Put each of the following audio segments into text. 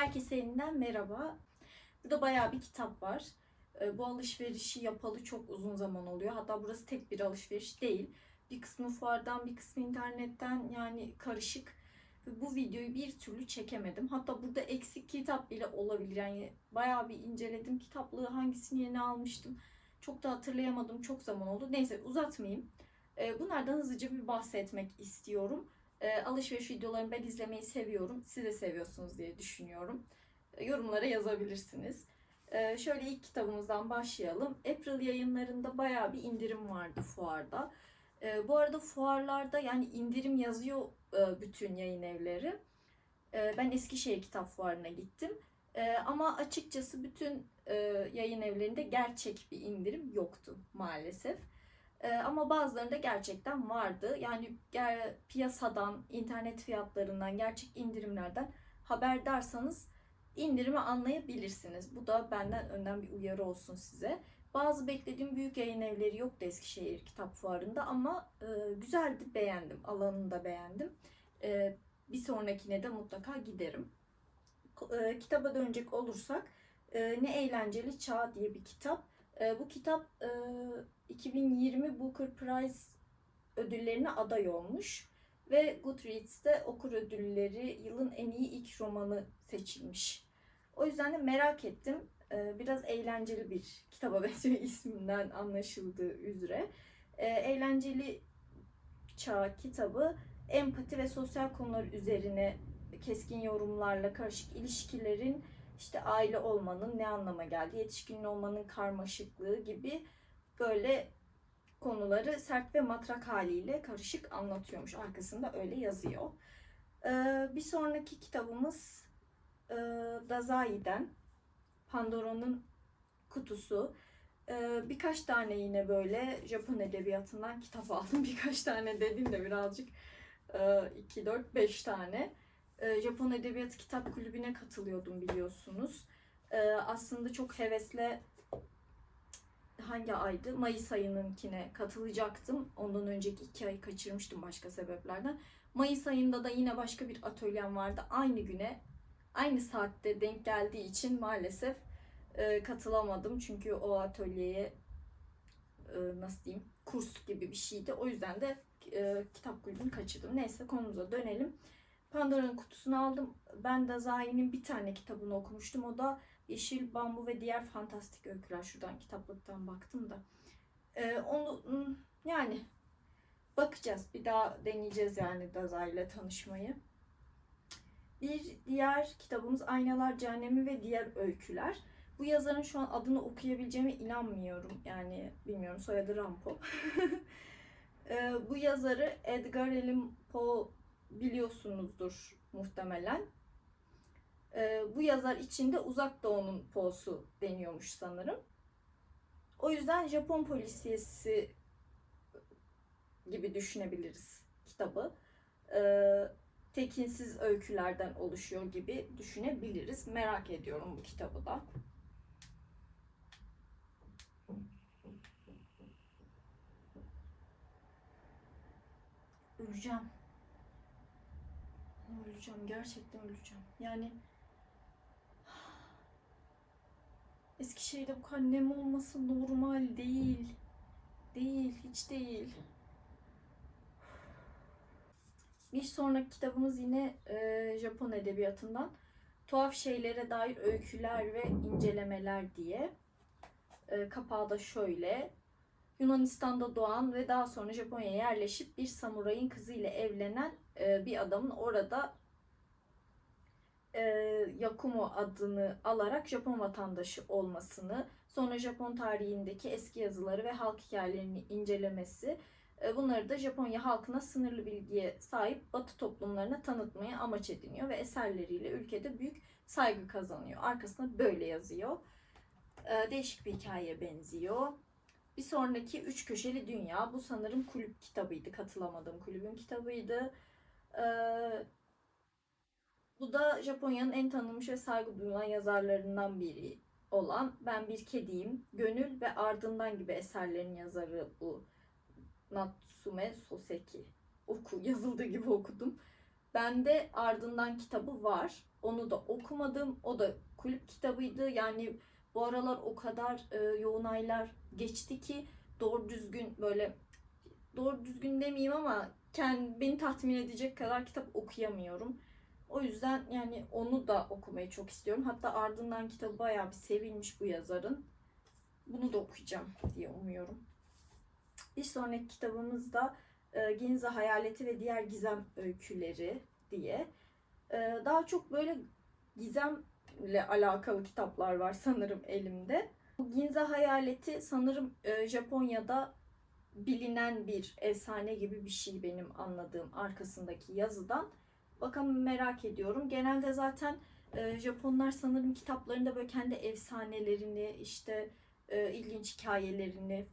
Herkese yeniden merhaba. Burada bayağı bir kitap var. Ee, Bu alışverişi yapalı çok uzun zaman oluyor. Hatta burası tek bir alışveriş değil. Bir kısmı fuardan, bir kısmı internetten yani karışık. Bu videoyu bir türlü çekemedim. Hatta burada eksik kitap bile olabilir. Yani bayağı bir inceledim kitaplığı, hangisini yeni almıştım. Çok da hatırlayamadım. Çok zaman oldu. Neyse uzatmayayım. Ee, Bunlardan hızlıca bir bahsetmek istiyorum. Ee, alışveriş videolarını ben izlemeyi seviyorum. Siz de seviyorsunuz diye düşünüyorum. Ee, yorumlara yazabilirsiniz. Ee, şöyle ilk kitabımızdan başlayalım. April yayınlarında bayağı bir indirim vardı fuarda. Ee, bu arada fuarlarda yani indirim yazıyor e, bütün yayın evleri. Ee, ben Eskişehir Kitap Fuarı'na gittim. Ee, ama açıkçası bütün e, yayın evlerinde gerçek bir indirim yoktu maalesef. Ee, ama bazılarında gerçekten vardı. Yani piyasadan, internet fiyatlarından, gerçek indirimlerden haberdarsanız indirimi anlayabilirsiniz. Bu da benden önden bir uyarı olsun size. Bazı beklediğim büyük yayın evleri yoktu Eskişehir Kitap Fuarı'nda ama e, güzeldi, beğendim. Alanını da beğendim. E, bir sonrakine de mutlaka giderim. E, kitaba dönecek olursak e, Ne Eğlenceli Çağ diye bir kitap. E, bu kitap e, 2020 Booker Prize ödüllerine aday olmuş ve Goodreads'te okur ödülleri yılın en iyi ilk romanı seçilmiş. O yüzden de merak ettim. E, biraz eğlenceli bir kitaba benziyor isminden anlaşıldığı üzere. E, eğlenceli Çağ kitabı empati ve sosyal konular üzerine keskin yorumlarla karışık ilişkilerin işte aile olmanın ne anlama geldiği, yetişkin olmanın karmaşıklığı gibi böyle konuları sert ve matrak haliyle karışık anlatıyormuş. Arkasında öyle yazıyor. Ee, bir sonraki kitabımız e, Dazai'den Pandora'nın Kutusu. Ee, birkaç tane yine böyle Japon edebiyatından kitap aldım. Birkaç tane dediğim de birazcık 2, 4, 5 tane. Ee, Japon Edebiyatı Kitap Kulübü'ne katılıyordum biliyorsunuz. Ee, aslında çok hevesle hangi aydı? Mayıs ayınınkine katılacaktım. Ondan önceki iki ay kaçırmıştım başka sebeplerden. Mayıs ayında da yine başka bir atölyem vardı. Aynı güne, aynı saatte denk geldiği için maalesef e, katılamadım. Çünkü o atölyeye e, nasıl diyeyim kurs gibi bir şeydi. O yüzden de e, kitap kulübünü kaçırdım. Neyse konumuza dönelim. Pandora'nın kutusunu aldım. Ben de Zahi'nin bir tane kitabını okumuştum. O da Yeşil Bambu ve Diğer Fantastik Öyküler. Şuradan kitaplıktan baktım da. Ee, onu yani bakacağız. Bir daha deneyeceğiz yani Daza ile tanışmayı. Bir diğer kitabımız Aynalar Cehennemi ve Diğer Öyküler. Bu yazarın şu an adını okuyabileceğime inanmıyorum. Yani bilmiyorum soyadı Rampo. Ee, bu yazarı Edgar Allan Poe biliyorsunuzdur muhtemelen. Ee, bu yazar içinde Uzak Doğu'nun Poe'su deniyormuş sanırım. O yüzden Japon polisiyesi gibi düşünebiliriz kitabı. Ee, tekinsiz öykülerden oluşuyor gibi düşünebiliriz. Merak ediyorum bu kitabı da. Öleceğim. Öleceğim. Gerçekten öleceğim. Yani Eskişehir'de bu kadar nem olması normal değil. Değil. Hiç değil. Bir sonraki kitabımız yine e, Japon edebiyatından. Tuhaf şeylere dair öyküler ve incelemeler diye. E, kapağı da şöyle. Yunanistan'da doğan ve daha sonra Japonya'ya yerleşip bir samurayın kızıyla evlenen e, bir adamın orada e, Yakumo adını alarak Japon vatandaşı olmasını, sonra Japon tarihindeki eski yazıları ve halk hikayelerini incelemesi, e, bunları da Japonya halkına sınırlı bilgiye sahip Batı toplumlarına tanıtmayı amaç ediniyor ve eserleriyle ülkede büyük saygı kazanıyor. Arkasında böyle yazıyor. Değişik bir hikayeye benziyor. Bir sonraki Üç Köşeli Dünya. Bu sanırım kulüp kitabıydı. Katılamadığım kulübün kitabıydı. Ee, bu da Japonya'nın en tanınmış ve saygı duyulan yazarlarından biri olan Ben Bir Kediyim, Gönül ve Ardından gibi eserlerin yazarı bu Natsume Soseki. Oku, yazıldığı gibi okudum. Bende ardından kitabı var. Onu da okumadım. O da kulüp kitabıydı. Yani bu aralar o kadar e, yoğun aylar geçti ki doğru düzgün böyle doğru düzgün demeyeyim ama kendi, beni tatmin edecek kadar kitap okuyamıyorum. O yüzden yani onu da okumayı çok istiyorum. Hatta ardından kitabı bayağı bir sevilmiş bu yazarın. Bunu da okuyacağım diye umuyorum. Bir sonraki kitabımız da e, Ginza Hayaleti ve Diğer Gizem Öyküleri diye. E, daha çok böyle gizemle alakalı kitaplar var sanırım elimde. Ginza Hayaleti sanırım e, Japonya'da bilinen bir efsane gibi bir şey benim anladığım arkasındaki yazıdan. Bakalım merak ediyorum. Genelde zaten e, Japonlar sanırım kitaplarında böyle kendi efsanelerini, işte e, ilginç hikayelerini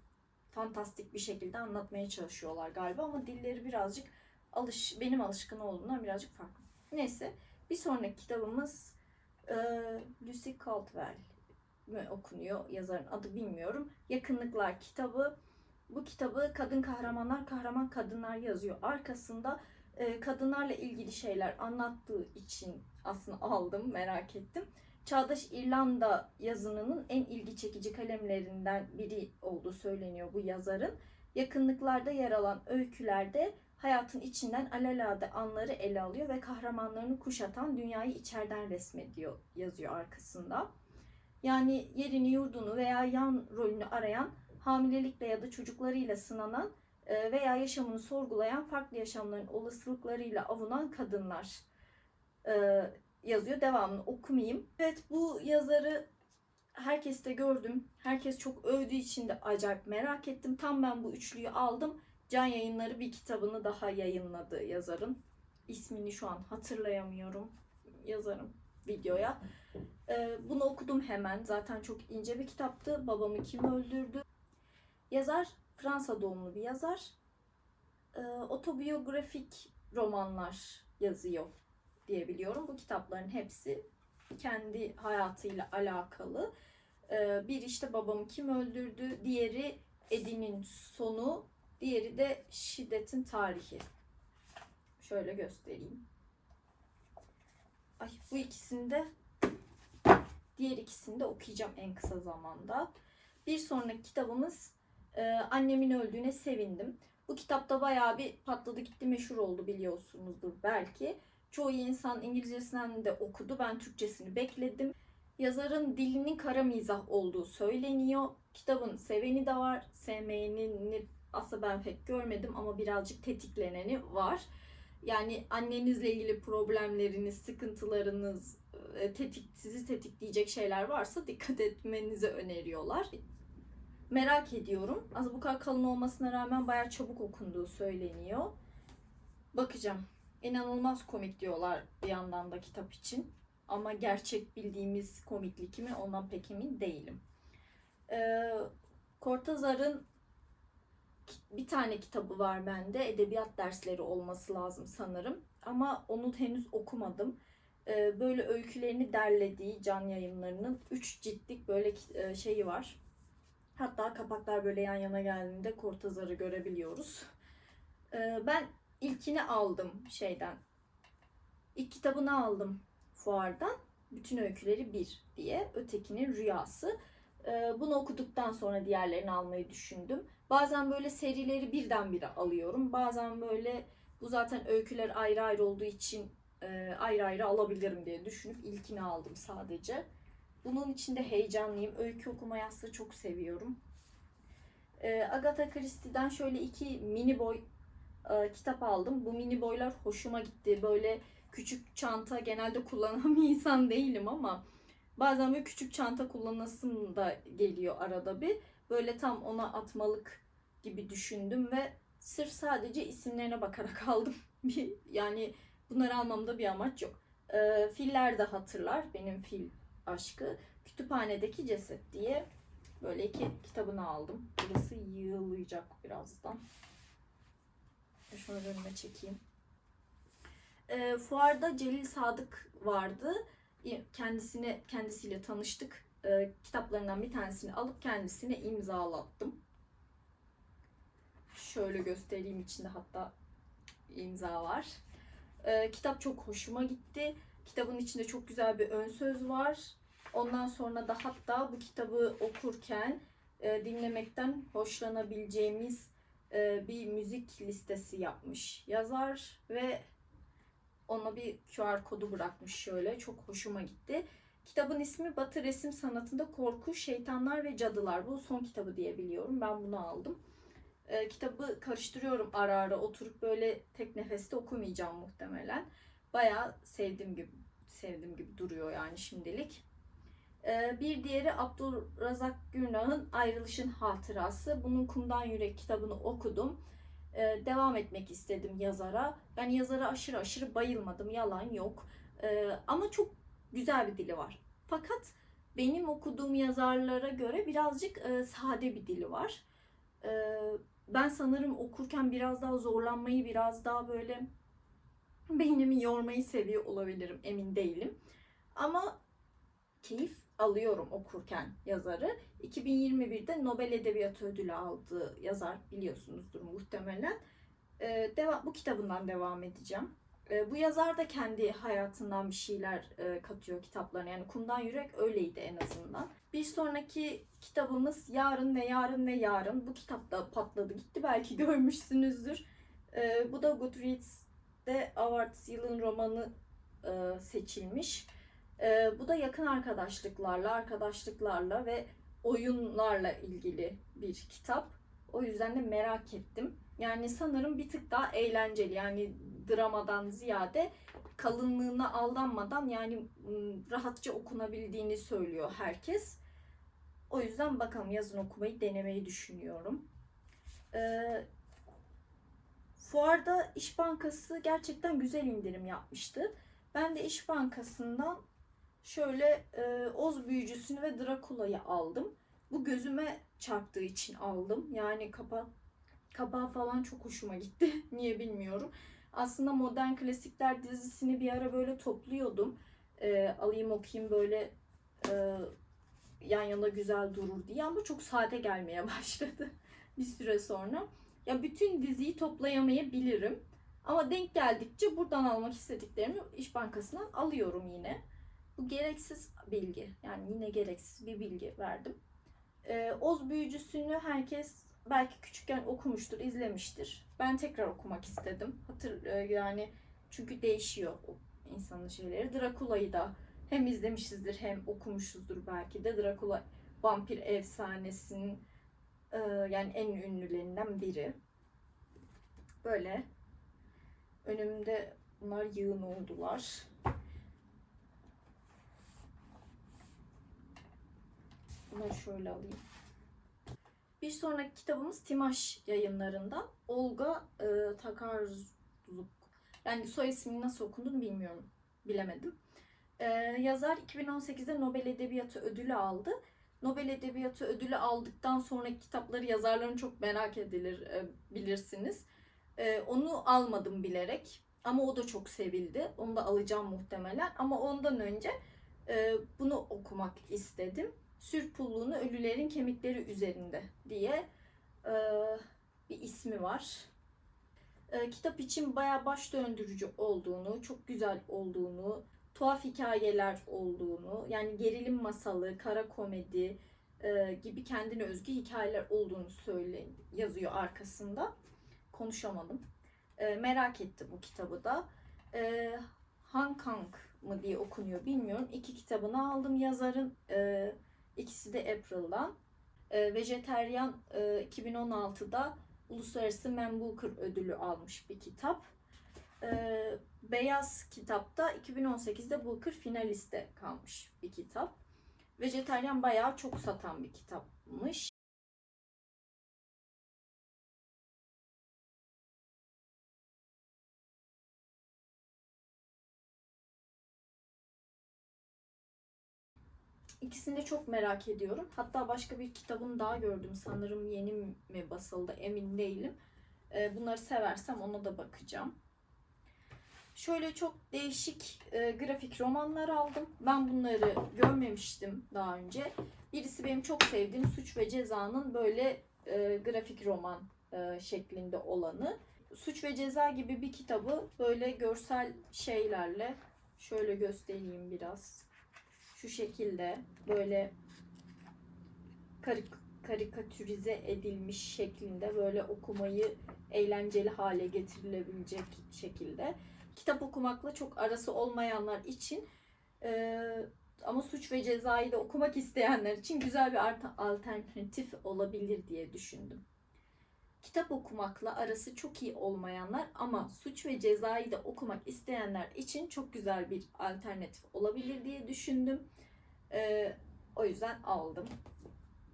fantastik bir şekilde anlatmaya çalışıyorlar galiba ama dilleri birazcık alış benim alışkın olduğumdan birazcık farklı. Neyse bir sonraki kitabımız e, Lucy Caldwell mi okunuyor yazarın adı bilmiyorum. Yakınlıklar kitabı. Bu kitabı kadın kahramanlar kahraman kadınlar yazıyor. Arkasında e, kadınlarla ilgili şeyler anlattığı için aslında aldım merak ettim. Çağdaş İrlanda yazınının en ilgi çekici kalemlerinden biri olduğu söyleniyor bu yazarın. Yakınlıklarda yer alan öykülerde hayatın içinden alelade anları ele alıyor ve kahramanlarını kuşatan dünyayı içeriden resmediyor yazıyor arkasında. Yani yerini, yurdunu veya yan rolünü arayan, hamilelikle ya da çocuklarıyla sınanan e, veya yaşamını sorgulayan, farklı yaşamların olasılıklarıyla avunan kadınlar e, yazıyor. Devamını okumayayım. Evet bu yazarı herkes de gördüm. Herkes çok övdüğü için de acayip merak ettim. Tam ben bu üçlüyü aldım. Can Yayınları bir kitabını daha yayınladı yazarın. İsmini şu an hatırlayamıyorum. Yazarım videoya. Ee, bunu okudum hemen. Zaten çok ince bir kitaptı. Babamı kim öldürdü? Yazar Fransa doğumlu bir yazar. Ee, otobiyografik romanlar yazıyor diye biliyorum. Bu kitapların hepsi kendi hayatıyla alakalı. Ee, bir işte babamı kim öldürdü, diğeri Edin'in sonu, diğeri de şiddetin tarihi. Şöyle göstereyim. Ay bu ikisini de diğer ikisini de okuyacağım en kısa zamanda. Bir sonraki kitabımız e, Annemin Öldüğüne Sevindim. Bu kitapta bayağı bir patladı gitti meşhur oldu biliyorsunuzdur belki. Çoğu insan İngilizcesinden de okudu. Ben Türkçesini bekledim. Yazarın dilinin kara mizah olduğu söyleniyor. Kitabın seveni de var. Sevmeyenini aslında ben pek görmedim ama birazcık tetikleneni var. Yani annenizle ilgili problemleriniz, sıkıntılarınız, e, tetik, sizi tetikleyecek şeyler varsa dikkat etmenizi öneriyorlar. Merak ediyorum. Aslında bu kadar kalın olmasına rağmen bayağı çabuk okunduğu söyleniyor. Bakacağım. İnanılmaz komik diyorlar bir yandan da kitap için. Ama gerçek bildiğimiz komiklik mi ondan pek emin değilim. Ee, Cortázar'ın bir tane kitabı var bende. Edebiyat dersleri olması lazım sanırım. Ama onu henüz okumadım. Ee, böyle öykülerini derlediği can yayınlarının 3 ciltlik böyle e, şeyi var. Hatta kapaklar böyle yan yana geldiğinde Cortázar'ı görebiliyoruz. Ee, ben ilkini aldım şeyden. İlk kitabını aldım fuardan. Bütün öyküleri bir diye. Ötekinin rüyası. Ee, bunu okuduktan sonra diğerlerini almayı düşündüm. Bazen böyle serileri birdenbire alıyorum. Bazen böyle bu zaten öyküler ayrı ayrı olduğu için e, ayrı ayrı alabilirim diye düşünüp ilkini aldım sadece. Bunun için de heyecanlıyım. Öykü okumayı aslında çok seviyorum. E, Agatha Christie'den şöyle iki mini boy e, kitap aldım. Bu mini boylar hoşuma gitti. Böyle küçük çanta genelde kullanan bir insan değilim ama bazen böyle küçük çanta kullanasım da geliyor arada bir. Böyle tam ona atmalık gibi düşündüm ve sırf sadece isimlerine bakarak aldım. Yani bunları almamda bir amaç yok. E, filler de hatırlar benim fil aşkı. Kütüphanedeki ceset diye böyle iki kitabını aldım. Burası yığılayacak birazdan. Şunu önüme çekeyim. E, fuarda Celil Sadık vardı. Kendisine kendisiyle tanıştık. E, kitaplarından bir tanesini alıp kendisine imzalattım. Şöyle göstereyim içinde hatta imza var. Ee, kitap çok hoşuma gitti. Kitabın içinde çok güzel bir ön söz var. Ondan sonra da hatta bu kitabı okurken e, dinlemekten hoşlanabileceğimiz e, bir müzik listesi yapmış yazar ve ona bir QR kodu bırakmış şöyle. Çok hoşuma gitti. Kitabın ismi Batı Resim Sanatı'nda Korku, Şeytanlar ve Cadılar. Bu son kitabı diye biliyorum. Ben bunu aldım. Ee, kitabı karıştırıyorum ara ara. Oturup böyle tek nefeste okumayacağım muhtemelen. Bayağı sevdiğim gibi sevdiğim gibi duruyor yani şimdilik. Ee, bir diğeri Abdurrazak Gürnah'ın Ayrılışın Hatırası. Bunun Kumdan Yürek kitabını okudum. Ee, devam etmek istedim yazara. Yani yazara aşırı aşırı bayılmadım. Yalan yok. Ee, ama çok güzel bir dili var. Fakat benim okuduğum yazarlara göre birazcık e, sade bir dili var. Ben sanırım okurken biraz daha zorlanmayı, biraz daha böyle beynimi yormayı seviyor olabilirim. Emin değilim. Ama keyif alıyorum okurken yazarı. 2021'de Nobel Edebiyatı Ödülü aldığı yazar biliyorsunuzdur muhtemelen. Ee, devam, bu kitabından devam edeceğim. Ee, bu yazar da kendi hayatından bir şeyler e, katıyor kitaplarına. Yani Kumdan Yürek öyleydi en azından. Bir sonraki kitabımız Yarın ve Yarın ve Yarın. Bu kitap da patladı gitti. Belki görmüşsünüzdür. Ee, bu da Goodreads'de Awards yılın romanı e, seçilmiş. Ee, bu da yakın arkadaşlıklarla, arkadaşlıklarla ve oyunlarla ilgili bir kitap. O yüzden de merak ettim. Yani sanırım bir tık daha eğlenceli. Yani dramadan ziyade kalınlığına aldanmadan yani rahatça okunabildiğini söylüyor herkes. O yüzden bakalım yazın okumayı denemeyi düşünüyorum. Ee, fuarda İş Bankası gerçekten güzel indirim yapmıştı. Ben de İş Bankası'ndan şöyle e, Oz Büyücüsü'nü ve Drakula'yı aldım. Bu gözüme çarptığı için aldım. Yani kapa kapağı falan çok hoşuma gitti. Niye bilmiyorum. Aslında Modern Klasikler dizisini bir ara böyle topluyordum. E, alayım okuyayım böyle e, yan yana güzel durur diye ama çok sade gelmeye başladı bir süre sonra. Ya bütün diziyi toplayamayabilirim. Ama denk geldikçe buradan almak istediklerimi İş Bankası'ndan alıyorum yine. Bu gereksiz bilgi. Yani yine gereksiz bir bilgi verdim. Ee, Oz Büyücüsü'nü herkes belki küçükken okumuştur, izlemiştir. Ben tekrar okumak istedim. Hatır e, yani çünkü değişiyor insanın şeyleri. Drakula'yı da hem izlemişizdir hem okumuşuzdur belki de. Drakula vampir efsanesinin e, yani en ünlülerinden biri. Böyle önümde bunlar yığın oldular. Bunları şöyle alayım. Bir sonraki kitabımız Timaş yayınlarından. Olga e, Takarzuk. Yani soy ismini nasıl okunduğunu bilmiyorum. Bilemedim. E, yazar 2018'de Nobel Edebiyatı Ödülü aldı. Nobel Edebiyatı Ödülü aldıktan sonraki kitapları yazarların çok merak edilir e, bilirsiniz. E, onu almadım bilerek. Ama o da çok sevildi. Onu da alacağım muhtemelen. Ama ondan önce e, bunu okumak istedim. Sürpulluğunu ölülerin kemikleri üzerinde diye bir ismi var. Kitap için bayağı baş döndürücü olduğunu, çok güzel olduğunu, tuhaf hikayeler olduğunu, yani gerilim masalı, kara komedi e, gibi kendine özgü hikayeler olduğunu söyle yazıyor arkasında. Konuşamadım. E, merak ettim bu kitabı da. E, Han Kang mı diye okunuyor bilmiyorum. İki kitabını aldım yazarın. E, İkisi de April'dan. E, Vejeteryan e, 2016'da Uluslararası Man Booker ödülü almış bir kitap. E, Beyaz kitapta 2018'de Booker finaliste kalmış bir kitap. Vejeteryan bayağı çok satan bir kitapmış. İkisini de çok merak ediyorum. Hatta başka bir kitabını daha gördüm. Sanırım yeni mi basıldı emin değilim. Ee, bunları seversem ona da bakacağım. Şöyle çok değişik e, grafik romanlar aldım. Ben bunları görmemiştim daha önce. Birisi benim çok sevdiğim Suç ve Ceza'nın böyle e, grafik roman e, şeklinde olanı. Suç ve Ceza gibi bir kitabı böyle görsel şeylerle şöyle göstereyim biraz. Şu şekilde böyle karik- karikatürize edilmiş şeklinde böyle okumayı eğlenceli hale getirilebilecek şekilde. Kitap okumakla çok arası olmayanlar için e, ama suç ve cezayı da okumak isteyenler için güzel bir alternatif olabilir diye düşündüm. Kitap okumakla arası çok iyi olmayanlar ama suç ve cezayı da okumak isteyenler için çok güzel bir alternatif olabilir diye düşündüm. E, o yüzden aldım.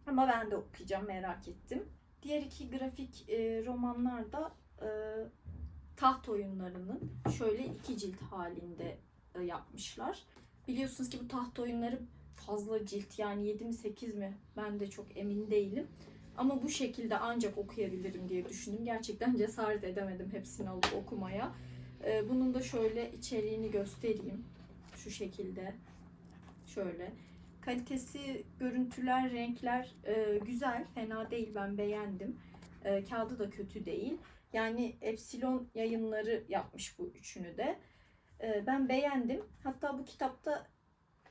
Ama ben de okuyacağım merak ettim. Diğer iki grafik e, romanlar da e, taht oyunlarının şöyle iki cilt halinde e, yapmışlar. Biliyorsunuz ki bu taht oyunları fazla cilt yani 7 mi 8 mi ben de çok emin değilim. Ama bu şekilde ancak okuyabilirim diye düşündüm. Gerçekten cesaret edemedim hepsini alıp okumaya. E, bunun da şöyle içeriğini göstereyim. Şu şekilde. Şöyle. Kalitesi, görüntüler, renkler e, güzel. Fena değil ben beğendim. Kağıdı da kötü değil. Yani Epsilon yayınları yapmış bu üçünü de. E, ben beğendim. Hatta bu kitapta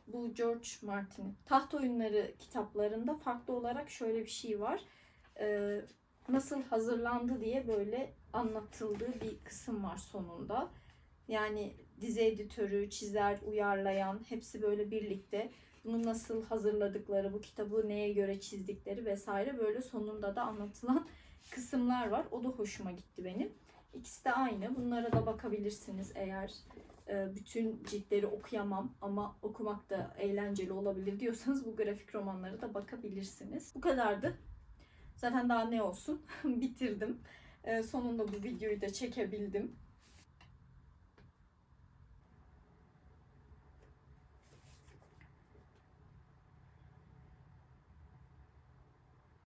bu George Martin taht oyunları kitaplarında farklı olarak şöyle bir şey var. E, nasıl hazırlandı diye böyle anlatıldığı bir kısım var sonunda. Yani dizi editörü, çizer, uyarlayan hepsi böyle birlikte bunu nasıl hazırladıkları, bu kitabı neye göre çizdikleri vesaire böyle sonunda da anlatılan kısımlar var. O da hoşuma gitti benim. İkisi de aynı. Bunlara da bakabilirsiniz eğer e, bütün ciltleri okuyamam ama okumak da eğlenceli olabilir diyorsanız bu grafik romanlara da bakabilirsiniz. Bu kadardı. Zaten daha ne olsun bitirdim. E, sonunda bu videoyu da çekebildim.